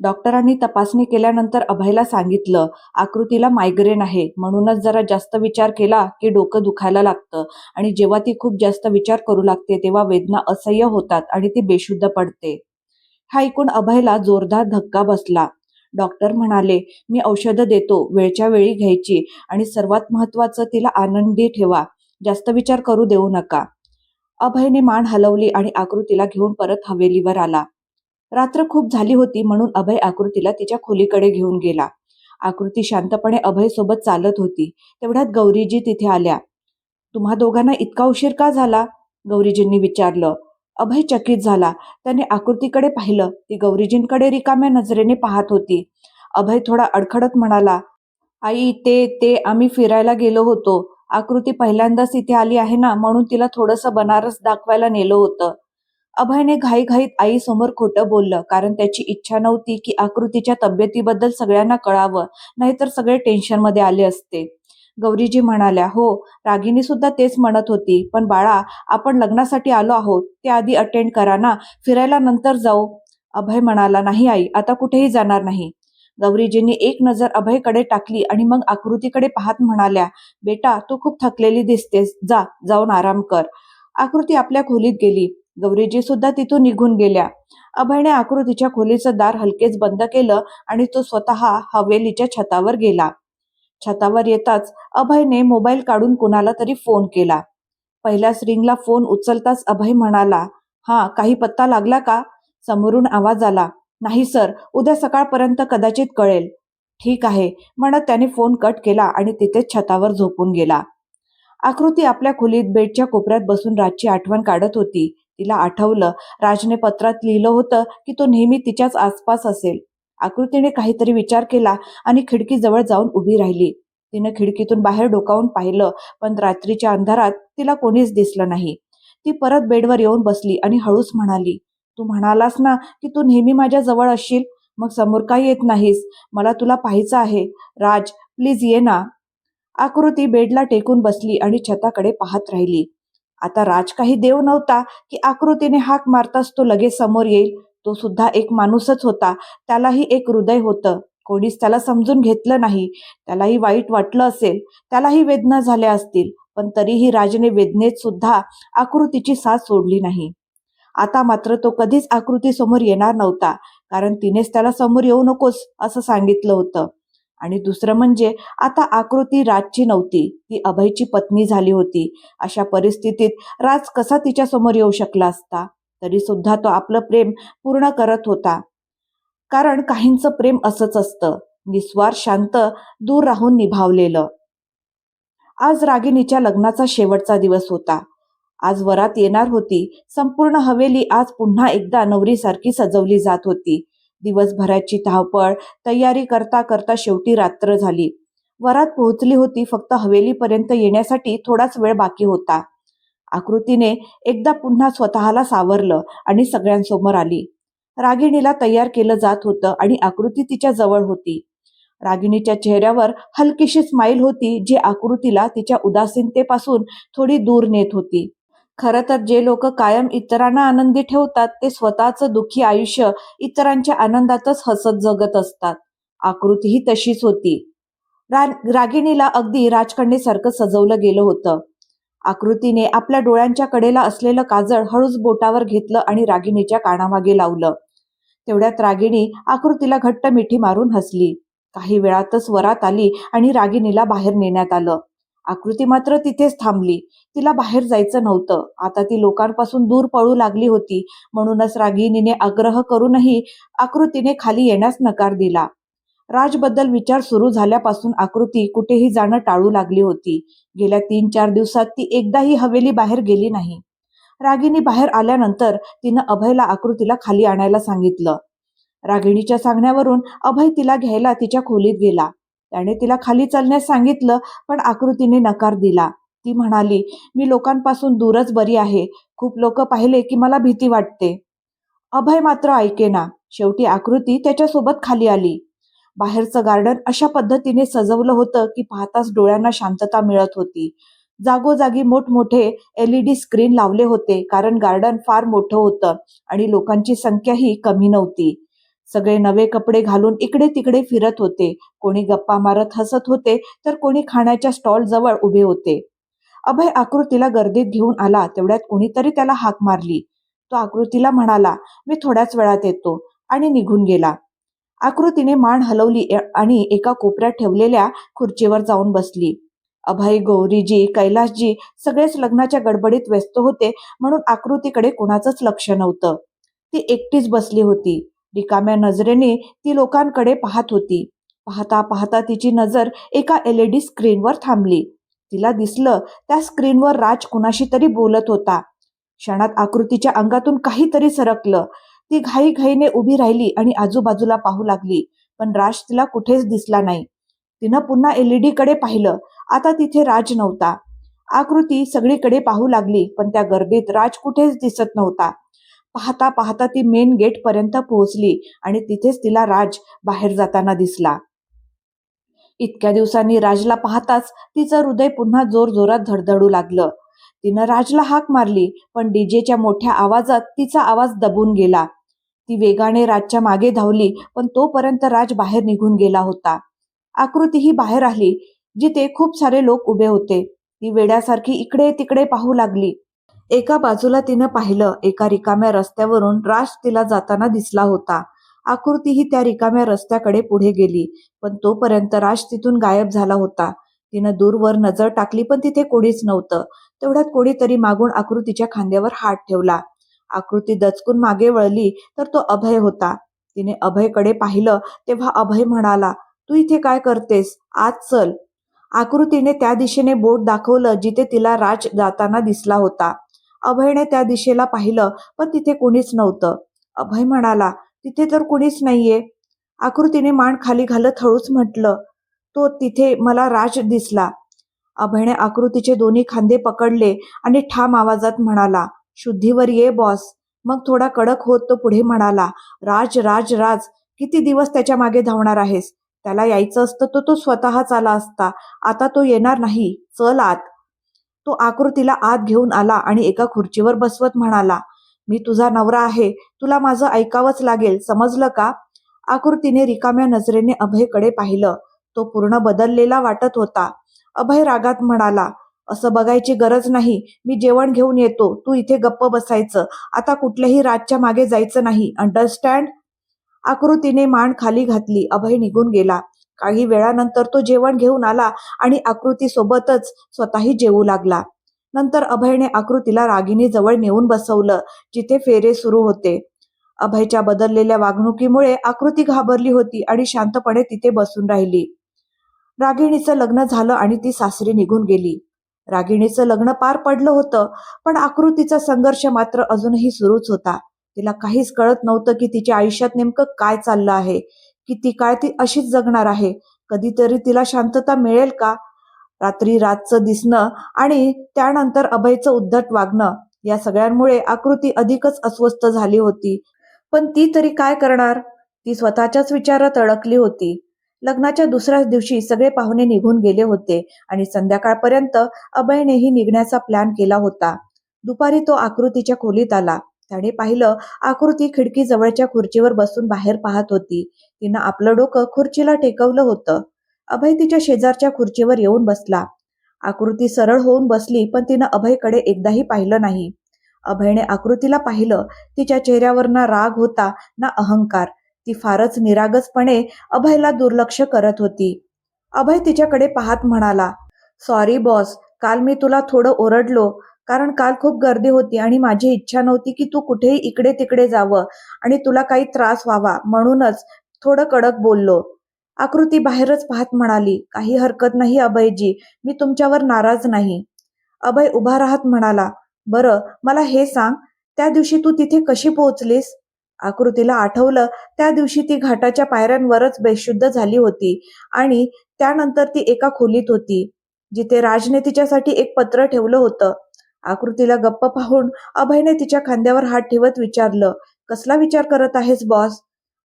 डॉक्टरांनी तपासणी केल्यानंतर अभयला सांगितलं आकृतीला मायग्रेन आहे. म्हणूनच जरा जास्त विचार केला की डोकं दुखायला लागतं आणि जेव्हा ती खूप जास्त विचार करू लागते तेव्हा वेदना असह्य होतात आणि ती बेशुद्ध पडते. हा ऐकून अभयला जोरदार धक्का बसला. डॉक्टर म्हणाले मी औषधं देतो वेळच्या वेळी घ्यायची आणि सर्वात महत्वाचं तिला आनंदी ठेवा. जास्त विचार करू देऊ नका. अभयने मान हलवली आणि आकृतीला घेऊन परत हवेलीवर आला. रात्र खूप झाली होती म्हणून अभय आकृतीला तिच्या खोलीकडे घेऊन गेला. आकृती शांतपणे अभय सोबत चालत होती. तेवढ्यात गौरीजी तिथे आल्या. तुम्हा दोघांना इतका उशीर का झाला? गौरीजींनी विचारलं. अभय चकित झाला. त्याने आकृतीकडे पाहिलं. ती गौरीजींकडे रिकाम्या नजरेने पाहत होती. अभय थोडा अडखडत म्हणाला आई ते ते आम्ही फिरायला गेलो होतो. आकृती पहिल्यांदाच इथे आली आहे ना म्हणून तिला थोडंसं बनारस दाखवायला नेलं होतं. अभयने घाईघाईत आईसमोर खोटं बोललं कारण त्याची इच्छा नव्हती की आकृतीच्या तब्येतीबद्दल सगळ्यांना कळावं नाहीतर सगळे टेन्शनमध्ये आले असते. गौरीजी म्हणाल्या हो रागिनी सुद्धा तेच म्हणत होती पण बाळा आपण लग्नासाठी आलो आहोत ते आधी अटेंड करा ना फिरायला नंतर जाऊ. अभय म्हणाला नाही आई आता कुठेही जाणार नाही. गौरीजींनी एक नजर अभयकडे टाकली आणि मग आकृतीकडे पाहत म्हणाल्या बेटा तू खूप थकलेली दिसतेस जा जाऊन आराम कर. आकृती आपल्या खोलीत गेली. गौरीजी सुद्धा तिथून निघून गेल्या. अभयने आकृतीच्या खोलीचं दार हलकेच बंद केलं आणि तो स्वतः हवेलीच्या छतावर गेला. छतावर येताच अभयने मोबाईल काढून कुणाला तरी फोन केला. पहिल्याच रिंगला फोन उचलताच अभय म्हणाला हा काही पत्ता लागला का? समोरून आवाज आला नाही सर उद्या सकाळपर्यंत कदाचित कळेल. ठीक आहे म्हणत त्याने फोन कट केला आणि तिथेच छतावर झोपून गेला. आकृती आपल्या खोलीत बेडच्या कोपऱ्यात बसून रातची आठवण काढत होती. तिला आठवलं राजने पत्रात लिहिलं होतं की तो नेहमी तिच्याच आसपास असेल. आकृतीने काहीतरी विचार केला आणि खिडकीजवळ जाऊन उभी राहिली. तिनं खिडकीतून बाहेर डोकावून पाहिलं पण रात्रीच्या अंधारात तिला कोणीच दिसलं नाही. ती परत बेडवर येऊन बसली आणि हळूच म्हणाली तू म्हणालास ना की तू नेहमी माझ्या जवळ असशील? मग समोर काही येत नाहीस. मला तुला पाहायचं आहे. राज प्लीज ये ना. आकृती बेडला टेकून बसली आणि छताकडे पाहत राहिली. आता राज काही देव नव्हता की आकृतीने हाक मारताच तो लगेच समोर येईल. तो सुद्धा एक माणूसच होता. त्यालाही एक हृदय होतं. कोणीच त्याला समजून घेतलं नाही. त्यालाही वाईट वाटलं असेल. त्यालाही वेदना झाल्या असतील. पण तरीही राजने वेदनेत सुद्धा आकृतीची साथ सोडली नाही. आता मात्र तो कधीच आकृती समोर येणार नव्हता. कारण तिनेच त्याला समोर येऊ नकोस असं सांगितलं होतं. आणि दुसरं म्हणजे आता आकृती राजची नव्हती. ती अभयची पत्नी झाली होती. अशा परिस्थितीत राज कसा तिच्या समोर येऊ शकला असता? तरी सुद्धा तो आपलं प्रेम पूर्ण करत होता. कारण काहींचं प्रेम असंच असतं. निस्वार शांत दूर राहून निभावलेलं. आज रागिणीच्या लग्नाचा शेवटचा दिवस होता. आज वरात येणार होती. संपूर्ण हवेली आज पुन्हा एकदा नवरीसारखी सजवली जात होती. दिवसभराची धावपळ तयारी करता करता शेवटी रात्र झाली. वरात पोहोचली होती फक्त हवेलीपर्यंत येण्यासाठी थोडाच वेळ बाकी होता. आकृतीने एकदा पुन्हा स्वतःला सावरलं आणि सगळ्यांसमोर आली. रागिणीला तयार केलं जात होतं आणि आकृती तिच्या जवळ होती. रागिणीच्या चेहऱ्यावर हलकीशी स्माईल होती जी आकृतीला तिच्या उदासीनतेपासून थोडी दूर नेत होती. खरं तर जे लोक कायम इतरांना आनंदी ठेवतात ते स्वतःचं दुःखी आयुष्य इतरांच्या आनंदातच हसत जगत असतात. आकृतीही तशीच होती. रा रागिणीला अगदी राजकन्येसारखं सजवलं गेलं होतं. आकृतीने आपल्या डोळ्यांच्या कडेला असलेलं काजळ हळूच बोटावर घेतलं आणि रागिणीच्या कानामागे लावलं. तेवढ्यात रागिणी आकृतीला घट्ट मिठी मारून हसली. काही वेळातच वरात आली आणि रागिणीला बाहेर नेण्यात आलं. आकृती मात्र तिथेच थांबली. तिला बाहेर जायचं नव्हतं. आता ती लोकांपासून दूर पळू लागली होती. म्हणूनच रागिणीने आग्रह करूनही आकृतीने खाली येण्यास नकार दिला. राजबद्दल विचार सुरू झाल्यापासून आकृती कुठेही जाणं टाळू लागली होती. गेल्या तीन चार दिवसात ती एकदाही हवेली बाहेर गेली नाही. रागिणी बाहेर आल्यानंतर तिनं अभयला आकृतीला खाली आणायला सांगितलं. रागिणीच्या सांगण्यावरून अभय तिला घ्यायला तिच्या खोलीत गेला. त्याने तिला खाली चालण्यास सांगितलं पण आकृतीने नकार दिला. ती म्हणाली मी लोकांपासून दूरच बरी आहे. खूप लोक पाहिले की मला भीती वाटते. अभय मात्र ऐकेना शेवटी आकृती त्याच्यासोबत खाली आली. बाहेरचं गार्डन अशा पद्धतीने सजवलं होतं की पाहताच डोळ्यांना शांतता मिळत होती. जागोजागी मोठमोठे एलईडी स्क्रीन लावले होते कारण गार्डन फार मोठं होतं आणि लोकांची संख्याही कमी नव्हती. सगळे नवे कपडे घालून इकडे तिकडे फिरत होते. कोणी गप्पा मारत हसत होते तर कोणी खाण्याच्या स्टॉल जवळ उभे होते. अभय आकृतीला गर्दीत घेऊन आला तेवढ्यात कोणीतरी त्याला हाक मारली. तो आकृतीला म्हणाला मी थोड्याच वेळात येतो. आणि निघून गेला. आकृतीने मान हलवली आणि एका कोपऱ्यात ठेवलेल्या खुर्चीवर जाऊन बसली. अभय गौरीजी कैलासजी सगळेच लग्नाच्या गडबडीत व्यस्त होते म्हणून आकृतीकडे कुणाचंच लक्ष नव्हतं. ती एकटीच बसली होती. रिकाम्या नजरेने ती लोकांकडे पाहत होती. पाहता पाहता तिची नजर एका एल ई डी स्क्रीनवर थांबली. तिला दिसलं त्या स्क्रीनवर राज कुणाशी तरी बोलत होता. क्षणात आकृतीच्या अंगातून काहीतरी सरकलं. ती घाईघाईने उभी राहिली आणि आजूबाजूला पाहू लागली पण राज तिला कुठेच दिसला नाही. तिनं पुन्हा एलईडी कडे पाहिलं. आता तिथे राज नव्हता. आकृती सगळीकडे पाहू लागली पण त्या गर्दीत राज कुठेच दिसत नव्हता. पाहता पाहता ती मेन गेटपर्यंत पोहोचली आणि तिथेच तिला राज बाहेर जाताना दिसला. इतक्या दिवसांनी राजला पाहताच तिचं हृदय पुन्हा जोरजोरात धडधडू लागलं. तिनं राजला हाक मारली पण डीजेच्या मोठ्या आवाजात तिचा आवाज दबून गेला. ती वेगाने राजच्या मागे धावली पण तोपर्यंत राज बाहेर निघून गेला होता. आकृती ही बाहेर आली जिथे खूप सारे लोक उभे होते. ती वेड्यासारखी इकडे तिकडे पाहू लागली. एका बाजूला तिनं पाहिलं एका रिकाम्या रस्त्यावरून राज तिला जाताना दिसला होता. आकृती ही त्या रिकाम्या रस्त्याकडे पुढे गेली पण तोपर्यंत राज तिथून गायब झाला होता. तिनं दूरवर नजर टाकली पण तिथे कोणीच नव्हतं. तेवढ्यात कोणीतरी मागून आकृतीच्या खांद्यावर हात ठेवला. आकृती दचकून मागे वळली तर तो अभय होता. तिने अभयकडे पाहिलं तेव्हा अभय म्हणाला तू इथे काय करतेस? आज चल. आकृतीने त्या दिशेने बोट दाखवलं जिथे तिला राज जाताना दिसला होता. अभयने त्या दिशेला पाहिलं पण तिथे कोणीच नव्हतं. अभय म्हणाला तिथे तर कुणीच नाहीये. आकृतीने मान खाली घालत हळूच म्हटलं तो तिथे मला राज दिसला. अभयने आकृतीचे दोन्ही खांदे पकडले आणि ठाम आवाजात म्हणाला शुद्धीवर ये बॉस. मग थोडा कडक होत तो पुढे म्हणाला राज राज राज किती दिवस त्याच्यामागे धावणार आहेस? त्याला यायचं असतं तर तो स्वतःच आला असता. आता तो येणार नाही. चल आत. तो आकृतीला आत घेऊन आला आणि एका खुर्चीवर बसवत म्हणाला मी तुझा नवरा आहे तुला माझं ऐकावंच लागेल समजलं का? आकृतीने रिकाम्या नजरेने अभयकडे पाहिलं. तो पूर्ण बदललेला वाटत होता. अभय रागात म्हणाला असं बघायची गरज नाही मी जेवण घेऊन येतो तू इथे गप्प बसायचं आता कुठल्याही राजच्या मागे जायचं नाही अंडरस्टँड आकृतीने मान खाली घातली अभय निघून गेला. काही वेळानंतर तो जेवण घेऊन आला आणि आकृती सोबतच स्वतःही जेवू लागला. नंतर अभयने आकृतीला रागिनी जवळ नेऊन बसवलं जिथे फेरे सुरू होते. अभयच्या बदललेल्या वागणुकीमुळे आकृती घाबरली होती आणि शांतपणे तिथे बसून राहिली. रागिणीचं लग्न झालं आणि ती सासरी निघून गेली. रागिणीचं लग्न पार पडलं होतं पण आकृतीचा संघर्ष मात्र अजूनही सुरूच होता. तिला काहीच कळत नव्हतं की तिच्या आयुष्यात नेमकं काय चाललं आहे. की ती काळ ती अशीच जगणार आहे? कधीतरी तिला शांतता मिळेल का? रात्री रातचं दिसणं आणि त्यानंतर अभयचं उद्धट वागणं या सगळ्यांमुळे आकृती अधिकच अस्वस्थ झाली होती. पण ती तरी काय करणार? ती स्वतःच्याच विचारात अडकली होती. लग्नाच्या दुसऱ्याच दिवशी सगळे पाहुणे निघून गेले होते आणि संध्याकाळपर्यंत अभयनेही निघण्याचा प्लॅन केला होता. दुपारी तो आकृतीच्या खोलीत आला. त्याने पाहिलं आकृती खिडकी जवळच्या खुर्चीवर बसून बाहेर पाहत होती. तिनं आपलं डोकं खुर्चीला टेकवलं होतं. अभय तिच्या शेजारच्या खुर्चीवर येऊन बसला. आकृती सरळ होऊन बसली पण तिनं अभयकडे एकदाही पाहिलं नाही. अभयने आकृतीला पाहिलं तिच्या चेहऱ्यावर ना राग होता ना अहंकार. ती फारच निरागसपणे अभयला दुर्लक्ष करत होती. अभय तिच्याकडे पाहत म्हणाला सॉरी बॉस काल मी तुला थोडं ओरडलो. कारण काल खूप गर्दी होती आणि माझी इच्छा नव्हती की तू कुठेही इकडे तिकडे जावं आणि तुला काही त्रास व्हावा. म्हणूनच थोडं कडक बोललो. आकृती बाहेरच पाहत म्हणाली काही हरकत नाही अभयजी मी तुमच्यावर नाराज नाही. अभय उभा राहत म्हणाला बरं मला हे सांग त्या दिवशी तू तिथे कशी पोहोचलीस? आकृतीला आठवलं त्या दिवशी ती घाटाच्या पायऱ्यांवरच बेशुद्ध झाली होती आणि त्यानंतर ती एका खोलीत होती जिथे राजने तिच्यासाठी एक पत्र ठेवलं होतं. आकृतीला गप्प पाहून अभयने तिच्या खांद्यावर हात ठेवत विचारलं कसला विचार करत आहेस बॉस?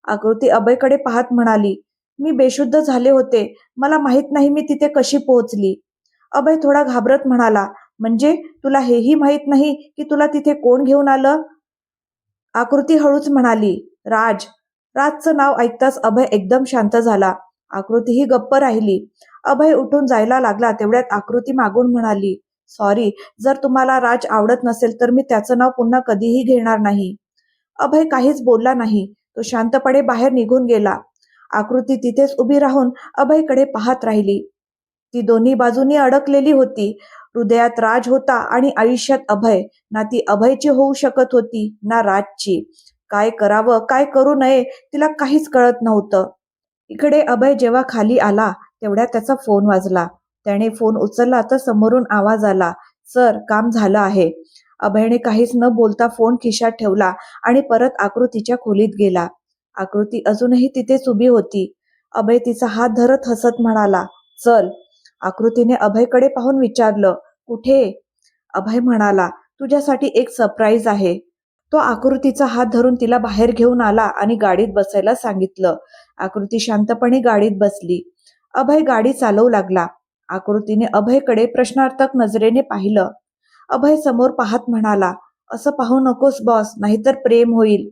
आकृती अभयकडे पाहत म्हणाली मी बेशुद्ध झाले होते. मला माहीत नाही मी तिथे कशी पोहोचली. अभय थोडा घाबरत म्हणाला म्हणजे तुला हेही माहीत नाही की तुला तिथे कोण घेऊन आलं? आकृती हळूच म्हणाली राज. राजचं नाव ऐकताच अभय एकदम शांत झाला. आकृतीही गप्प राहिली. अभय उठून जायला लागला तेवढ्यात आकृती मागून म्हणाली सॉरी जर तुम्हाला राज आवडत नसेल तर मी त्याचं नाव पुन्हा कधीही घेणार नाही. अभय काहीच बोलला नाही. तो शांतपणे बाहेर निघून गेला. आकृती तिथेच उभी राहून अभयकडे पाहत राहिली. ती दोन्ही बाजूनी अडकलेली होती. हृदयात राज होता आणि आयुष्यात अभय. ना ती अभयची होऊ शकत होती ना राजची. काय करावं काय करू नये तिला काहीच कळत नव्हतं. इकडे अभय जेव्हा खाली आला तेवढ्या त्याचा फोन वाजला. त्याने फोन उचलला तर समोरून आवाज आला सर काम झालं आहे. अभयने काहीच न बोलता फोन खिशात ठेवला आणि परत आकृतीच्या खोलीत गेला. आकृती अजूनही तिथेच उभी होती. अभय तिचा हात धरत हसत म्हणाला चल. आकृतीने अभयकडे पाहून विचारलं कुठे? अभय म्हणाला तुझ्यासाठी एक सरप्राईज आहे. तो आकृतीचा हात धरून तिला बाहेर घेऊन आला आणि गाडीत बसायला सांगितलं. आकृती शांतपणे गाडीत बसली. अभय गाडी चालवू लागला. आकृतीने अभयकडे प्रश्नार्थक नजरेने पाहिलं. अभय समोर पाहत म्हणाला असं पाहू नकोस बॉस नाहीतर प्रेम होईल.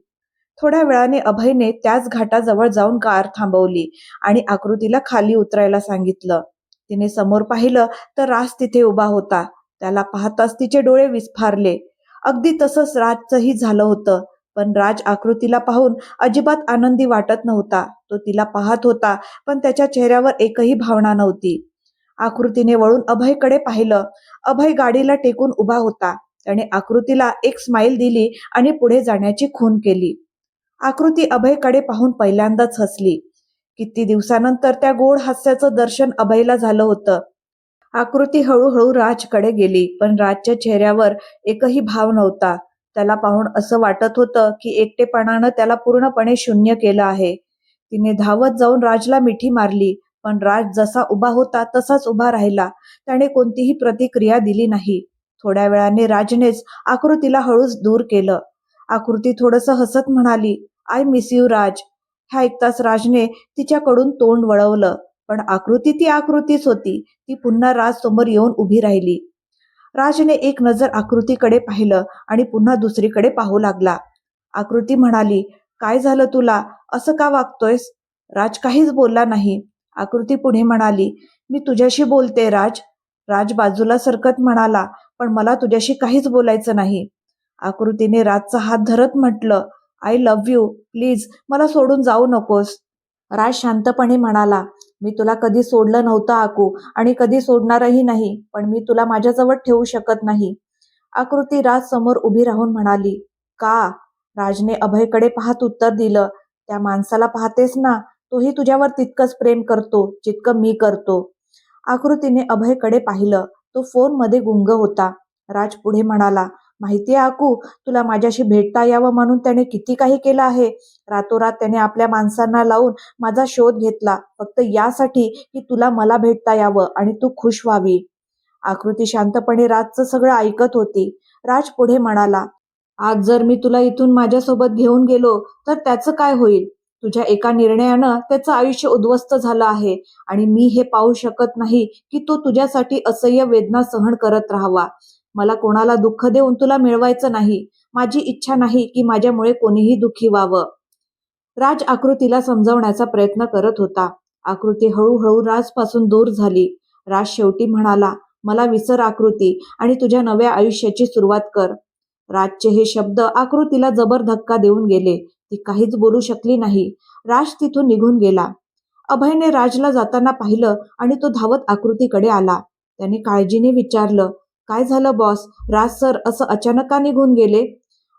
थोड्या वेळाने अभयने त्याच घाटाजवळ जाऊन कार थांबवली आणि आकृतीला खाली उतरायला सांगितलं. तिने समोर पाहिलं तर राज तिथे उभा होता. त्याला पाहताच तिचे डोळे विस्फारले. अगदी तसंच राजचंही झालं होतं पण राज आकृतीला पाहून अजिबात आनंदी वाटत नव्हता. तो तिला पाहत होता पण त्याच्या चेहऱ्यावर एकही भावना नव्हती. आकृतीने वळून अभयकडे पाहिलं. अभय गाडीला टेकून उभा होता त्याने आकृतीला एक स्माईल दिली आणि पुढे जाण्याची खून केली. आकृती अभयकडे पाहून पहिल्यांदाच हसली. किती दिवसानंतर त्या गोड हास्याचं दर्शन अभयला झालं होतं. आकृती हळूहळू राजकडे गेली पण राजच्या चेहऱ्यावर एकही भाव नव्हता. त्याला पाहून असं वाटत होतं की एकटेपणानं त्याला पूर्णपणे शून्य केलं आहे. तिने धावत जाऊन राजला मिठी मारली. पण राज जसा उभा होता तसाच उभा राहिला. त्याने कोणतीही प्रतिक्रिया दिली नाही. थोड्या वेळाने राजनेच आकृतीला हळूच दूर केलं. आकृती थोडस हसत म्हणाली आय मिस यू राज. ह्या ऐकताच राजने तिच्याकडून तोंड वळवलं पण आकृती ती आकृतीच होती. ती पुन्हा राज समोर येऊन उभी राहिली. राजने एक नजर आकृतीकडे पाहिलं आणि पुन्हा दुसरीकडे पाहू लागला. आकृती म्हणाली काय झालं तुला? असं का वागतोयस? राज काहीच बोलला नाही. आकृती पुढे म्हणाली मी तुझ्याशी बोलते राज. राज बाजूला सरकत म्हणाला पण मला तुझ्याशी काहीच बोलायचं नाही. आकृतीने राजचा हात धरत म्हटलं आय लव्ह यू प्लीज मला सोडून जाऊ नकोस. राज शांतपणे म्हणाला मी तुला कधी सोडलं नव्हतं आकू आणि कधी सोडणारही नाही पण मी तुला माझ्याजवळ ठेवू शकत नाही. आकृती राज समोर उभी राहून म्हणाली का? राजने अभयकडे पाहत उत्तर दिलं त्या माणसाला पाहतेस ना तोही तुझ्यावर तितकंच प्रेम करतो जितकं मी करतो. आकृतीने अभयकडे पाहिलं. तो फोनमध्ये गुंग होता. राज पुढे म्हणाला माहितीये आकू तुला माझ्याशी भेटता यावं म्हणून त्याने किती काही केलं आहे. रातोरात त्याने आपल्या माणसांना लावून माझा शोध घेतला. फक्त यासाठी की तुला मला भेटता यावं आणि तू खुश व्हावी. आकृती शांतपणे राजचं सगळं ऐकत होती. राज पुढे म्हणाला आज जर मी तुला इथून माझ्यासोबत घेऊन गेलो तर त्याचं काय होईल? तुझ्या एका निर्णयानं त्याचं आयुष्य उद्ध्वस्त झालं आहे आणि मी हे पाहू शकत नाही की तो तुझ्यासाठी असह्य वेदना सहन करत राहावा. मला कोणाला दुःख देऊन तुला मिळवायचं नाही. माझी इच्छा नाही की माझ्यामुळे कोणीही दुःखी व्हावं. राज आकृतीला समजवण्याचा प्रयत्न करत होता. आकृती हळूहळू राजपासून दूर झाली. राज शेवटी म्हणाला मला विसर आकृती आणि तुझ्या नव्या आयुष्याची सुरुवात कर. राजचे हे शब्द आकृतीला जबर धक्का देऊन गेले. ती काहीच बोलू शकली नाही. राज तिथून निघून गेला. अभयने राजला जाताना पाहिलं आणि तो धावत आकृतीकडे आला. त्याने काळजीने विचारलं काय झालं बॉस राज सर असं अचानक का निघून गेले?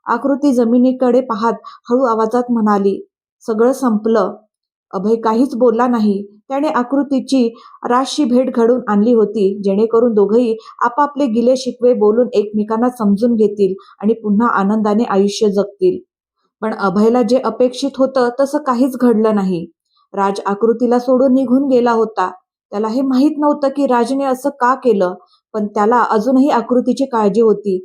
आकृती जमिनीकडे पाहत हळू आवाजात म्हणाली सगळं संपलं. अभय काहीच बोलला नाही. त्याने आकृतीची राजशी भेट घडून आणली होती जेणेकरून दोघंही आपापले गिले शिकवे बोलून एकमेकांना समजून घेतील आणि पुन्हा आनंदाने आयुष्य जगतील. पण अभयला जे अपेक्षित होतं तसं काहीच घडलं नाही. राज आकृतीला सोडून निघून गेला होता. त्याला हे माहीत नव्हतं की राजने असं का केलं पण त्याला अजूनही आकृतीची काळजी होती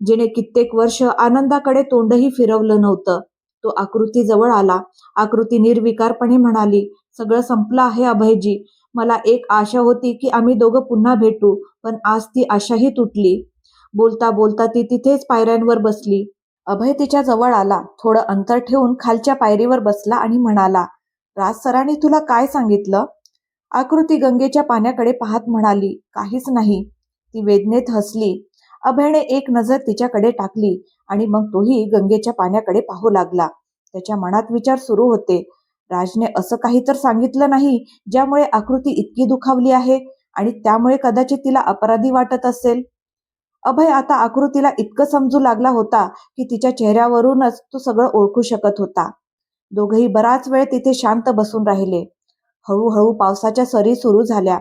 जिने कित्येक वर्ष आनंदाकडे तोंडही फिरवलं नव्हतं. तो आकृती जवळ आला. आकृती निर्विकारपणे म्हणाली सगळं संपलं आहे अभयजी. मला एक आशा होती की आम्ही दोघं पुन्हा भेटू पण आज ती आशाही तुटली. बोलता बोलता ती तिथेच पायऱ्यांवर बसली. अभय तिच्या जवळ आला थोडं अंतर ठेवून खालच्या पायरीवर बसला आणि म्हणाला राज सरांनी तुला काय सांगितलं? आकृती गंगेच्या पाण्याकडे पाहत म्हणाली काहीच नाही. ती वेदनेत हसली. अभयने एक नजर तिच्याकडे टाकली आणि मग तोही गंगेच्या पाण्याकडे पाहू लागला. त्याच्या मनात विचार सुरू होते. राजने असं काही तर सांगितलं नाही ज्यामुळे आकृती इतकी दुखावली आहे आणि त्यामुळे कदाचित तिला अपराधी वाटत असेल. अभय आता आकृतीला इतकं समजू लागला होता की तिच्या चेहऱ्यावरूनच तो सगळं ओळखू शकत होता. दोघही बराच वेळ तिथे शांत बसून राहिले. हळूहळू पावसाच्या सरी सुरू झाल्या.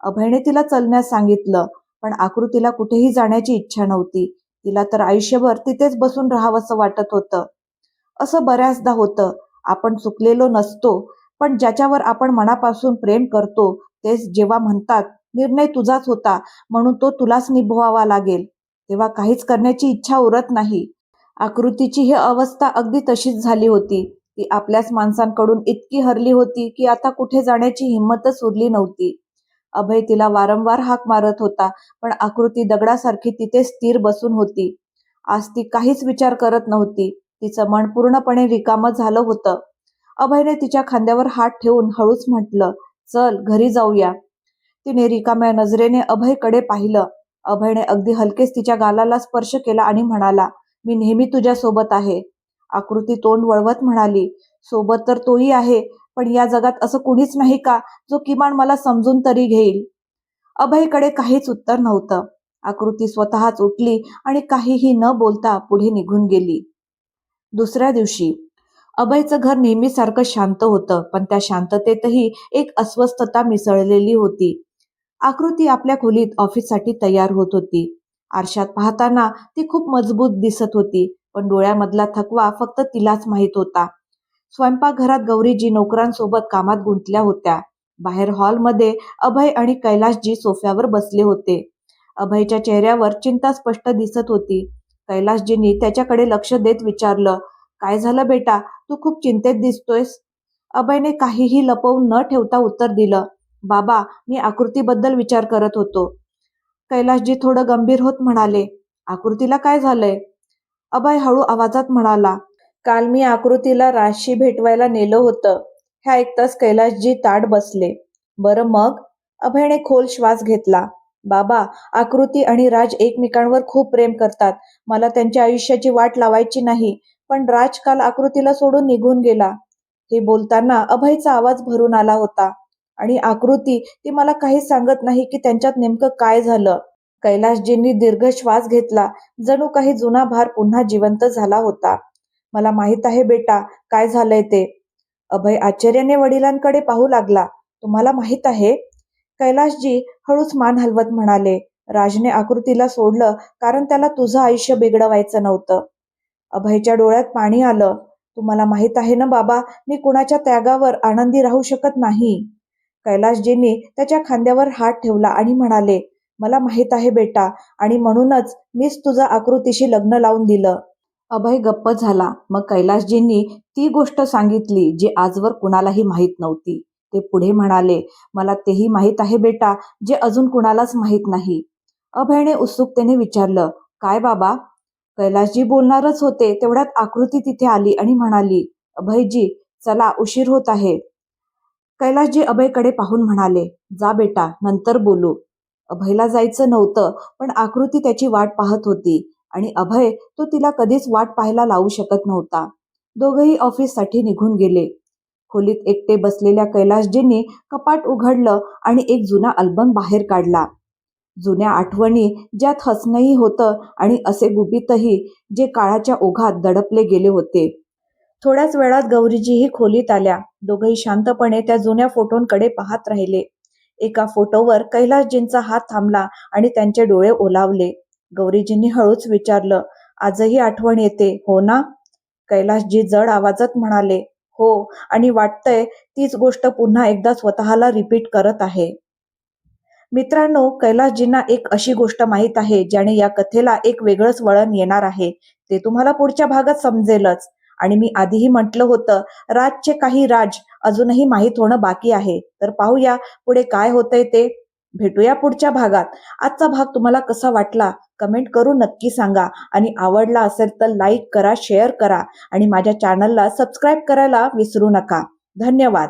अभयने तिला चलण्यास सांगितलं पण आकृतीला कुठेही जाण्याची इच्छा नव्हती. तिला तर आयुष्यभर तिथेच बसून राहावंसं वाटत होतं. असं बऱ्याचदा होतं. आपण चुकलेलो नसतो पण ज्याच्यावर आपण मनापासून प्रेम करतो तेच जेव्हा म्हणतात निर्णय तुझाच होता. म्हणून तो तुलाच निभवावा लागेल. तेव्हा काहीच करण्याची इच्छा उरत नाही. आकृतीची ही अवस्था अगदी तशीच झाली होती. ती आपल्याच माणसांकडून इतकी हरली होती की आता कुठे जाण्याची हिंमतच उरली नव्हती. अभय तिला वारंवार हाक मारत होता पण आकृती दगडासारखी तिथे स्थिर बसून होती. आज ती काहीच विचार करत नव्हती. तिचं मन पूर्णपणे रिकामं झालं होतं. अभयने तिच्या खांद्यावर हात ठेवून हळूच म्हटलं चल घरी जाऊया. तिने रिकाम्या नजरेने अभयकडे पाहिलं. अभयने अगदी हलकेच तिच्या गालाला स्पर्श केला आणि म्हणाला मी नेहमी तुझ्या सोबत आहे. आकृती तोंड वळवत म्हणाली सोबत तर तोही आहे पण या जगात असं कुणीच नाही का जो किमान मला समजून तरी घेईल? अभयकडे काहीच उत्तर नव्हतं. आकृती स्वतःच उठली आणि काहीही न बोलता पुढे निघून गेली. दुसऱ्या दिवशी अभयचं घर नेहमीसारखं शांत होतं पण त्या शांततेतही एक अस्वस्थता मिसळलेली होती. आकृती आपल्या खोलीत ऑफिससाठी तयार होत होती. आरशात पाहताना ती खूप मजबूत दिसत होती पण डोळ्यामधला थकवा फक्त तिलाच माहीत होता. स्वयंपाकघरात गौरीजी नोकरांसोबत कामात गुंतल्या होत्या. बाहेर हॉलमध्ये अभय आणि कैलाशजी सोफ्यावर बसले होते. अभयच्या चेहऱ्यावर चिंता स्पष्ट दिसत होती. कैलाशजींनी त्याच्याकडे लक्ष देत विचारलं काय झालं बेटा? तू खूप चिंतेत दिसतोयस. अभयने काहीही लपवून न ठेवता उत्तर दिलं बाबा मी आकृतीबद्दल विचार करत होतो. कैलाशजी थोडं गंभीर होत म्हणाले आकृतीला काय झालंय? अभय हळू आवाजात म्हणाला काल मी आकृतीला राजशी भेटवायला नेलं होतं. ह्या ऐकताच कैलाशजी ताट बसले. बरं मग? अभयने खोल श्वास घेतला बाबा आकृती आणि राज एकमेकांवर खूप प्रेम करतात. मला त्यांच्या आयुष्याची वाट लावायची नाही पण राज काल आकृतीला सोडून निघून गेला. हे बोलताना अभयचा आवाज भरून आला होता. आणि आकृती ती मला काहीच सांगत नाही की त्यांच्यात नेमकं काय झालं. कैलाशजींनी दीर्घ श्वास घेतला. जणू काही जुना भार पुन्हा जिवंत झाला होता. मला माहीत आहे बेटा काय झालंय ते. अभय आश्चर्याने वडिलांकडे पाहू लागला. तुम्हाला माहीत आहे? कैलाशजी हळूच मान हलवत म्हणाले. राजने आकृतीला सोडलं कारण त्याला तुझं आयुष्य बिघडवायचं नव्हतं. अभयच्या डोळ्यात पाणी आलं. तुम्हाला माहीत आहे ना बाबा मी कुणाच्या त्यागावर आनंदी राहू शकत नाही. कैलाशजींनी त्याच्या खांद्यावर हात ठेवला आणि म्हणाले मला माहीत आहे बेटा आणि म्हणूनच मीच तुझं आकृतीशी लग्न लावून दिलं. अभय गप्प झाला. मग कैलाशजींनी ती गोष्ट सांगितली जी आजवर कुणालाही माहीत नव्हती. ते पुढे म्हणाले मला तेही माहीत आहे बेटा जे अजून कुणालाच माहीत नाही. अभयने उत्सुकतेने विचारलं काय बाबा? कैलाशजी बोलणारच होते तेवढ्यात आकृती तिथे आली आणि म्हणाली अभयजी चला उशीर होत आहे. कैलासजी अभयकडे पाहून म्हणाले जा बेटा नंतर बोलू. अभयला जायचं नव्हतं पण आकृती त्याची वाट पाहत होती आणि अभय तो तिला कधीच वाट पाहायला लावू शकत नव्हता. दोघेही ऑफिससाठी निघून गेले. खोलीत एकटे बसलेल्या कैलासजींनी कपाट उघडलं आणि एक जुना अल्बम बाहेर काढला. जुन्या आठवणी ज्यात हसणंही होतं आणि असे गुपितही जे काळाच्या ओघात दडपले गेले होते. थोड्याच वेळात गौरीजीही खोलीत आल्या. दोघही शांतपणे त्या जुन्या फोटोंकडे पाहत राहिले. एका फोटोवर कैलासजींचा हात थांबला आणि त्यांचे डोळे ओलावले. गौरीजींनी हळूच विचारलं आजही आठवण येते हो ना? कैलासजी जड आवाजात म्हणाले हो आणि वाटतंय तीच गोष्ट पुन्हा एकदा स्वतःला रिपीट करत आहे. मित्रांनो कैलासजींना एक अशी गोष्ट माहीत आहे ज्याने या कथेला एक वेगळंच वळण येणार आहे. ते तुम्हाला पुढच्या भागात समजेलच. आणि मी आधीही म्हटलं होतं राजचे काही राज अजूनही माहीत होणं बाकी आहे. तर पाहूया पुढे काय होतंय ते. भेटूया पुढच्या भागात. आजचा भाग तुम्हाला कसा वाटला? कमेंट करून नक्की सांगा. आणि आवडला असेल तर लाईक करा शेअर करा. आणि माझ्या चॅनलला सबस्क्राईब करायला विसरू नका. धन्यवाद.